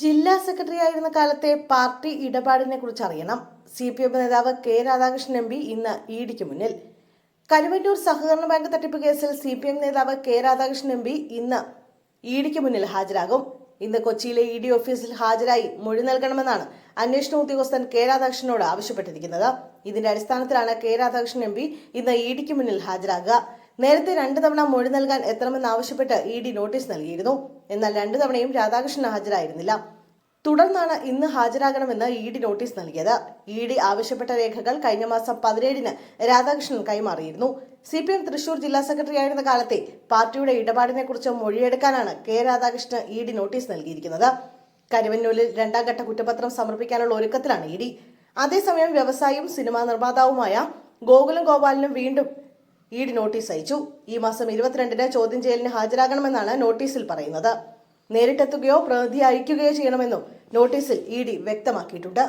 ജില്ലാ സെക്രട്ടറി ആയിരുന്ന കാലത്തെ പാർട്ടി ഇടപാടിനെ കുറിച്ച് അറിയണം. സി പി എം നേതാവ് കെ രാധാകൃഷ്ണൻ എം പി ഇന്ന് ഇഡിക്ക് മുന്നിൽ. കരുവന്നൂർ സഹകരണ ബാങ്ക് തട്ടിപ്പ് കേസിൽ സി പി എം നേതാവ് കെ രാധാകൃഷ്ണൻ എം പി ഇന്ന് ഇഡിക്ക് മുന്നിൽ ഹാജരാകും. ഇന്ന് കൊച്ചിയിലെ ഇ ഡി ഓഫീസിൽ ഹാജരായി മൊഴി നൽകണമെന്നാണ് അന്വേഷണ ഉദ്യോഗസ്ഥൻ കെ രാധാകൃഷ്ണനോട് ആവശ്യപ്പെട്ടിരിക്കുന്നത്. ഇതിന്റെ അടിസ്ഥാനത്തിലാണ് കെ രാധാകൃഷ്ണൻ എം പി ഇന്ന് ഇഡിക്ക് ഡിക്ക് മുന്നിൽ ഹാജരാകുക. നേരത്തെ രണ്ട് തവണ മൊഴി നൽകാൻ എത്തണമെന്നാവശ്യപ്പെട്ട് ഇ ഡി നോട്ടീസ് നൽകിയിരുന്നു. എന്നാൽ രണ്ടു തവണയും രാധാകൃഷ്ണൻ ഹാജരായിരുന്നില്ല. തുടർന്നാണ് ഇന്ന് ഹാജരാകണമെന്ന് ഇ ഡി നോട്ടീസ് നൽകിയത്. ഇ ഡി ആവശ്യപ്പെട്ട രേഖകൾ കഴിഞ്ഞ മാസം പതിനേഴിന് രാധാകൃഷ്ണൻ കൈമാറിയിരുന്നു. സി പി എം തൃശൂർ ജില്ലാ സെക്രട്ടറി ആയിരുന്ന കാലത്തെ പാർട്ടിയുടെ ഇടപാടിനെ കുറിച്ച് മൊഴിയെടുക്കാനാണ് K Radhakrishnan E D notice നൽകിയിരിക്കുന്നത്. കരുവന്നൂരിൽ രണ്ടാം ഘട്ട കുറ്റപത്രം സമർപ്പിക്കാനുള്ള ഒരുക്കത്തിലാണ് ഇ ഡി. അതേസമയം വ്യവസായിയും സിനിമാ നിർമ്മാതാവുമായ ഗോകുലം ഗോപാലിനും വീണ്ടും ഇ ഡി നോട്ടീസ് അയച്ചു. ഈ മാസം ഇരുപത്തിരണ്ടിന് ചോദ്യം ചെയ്യലിന് ഹാജരാകണമെന്നാണ് നോട്ടീസിൽ പറയുന്നത്. നേരിട്ടെത്തുകയോ പ്രതി അയക്കുകയോ ചെയ്യണമെന്നും നോട്ടീസിൽ ഇ ഡി വ്യക്തമാക്കിയിട്ടുണ്ട്.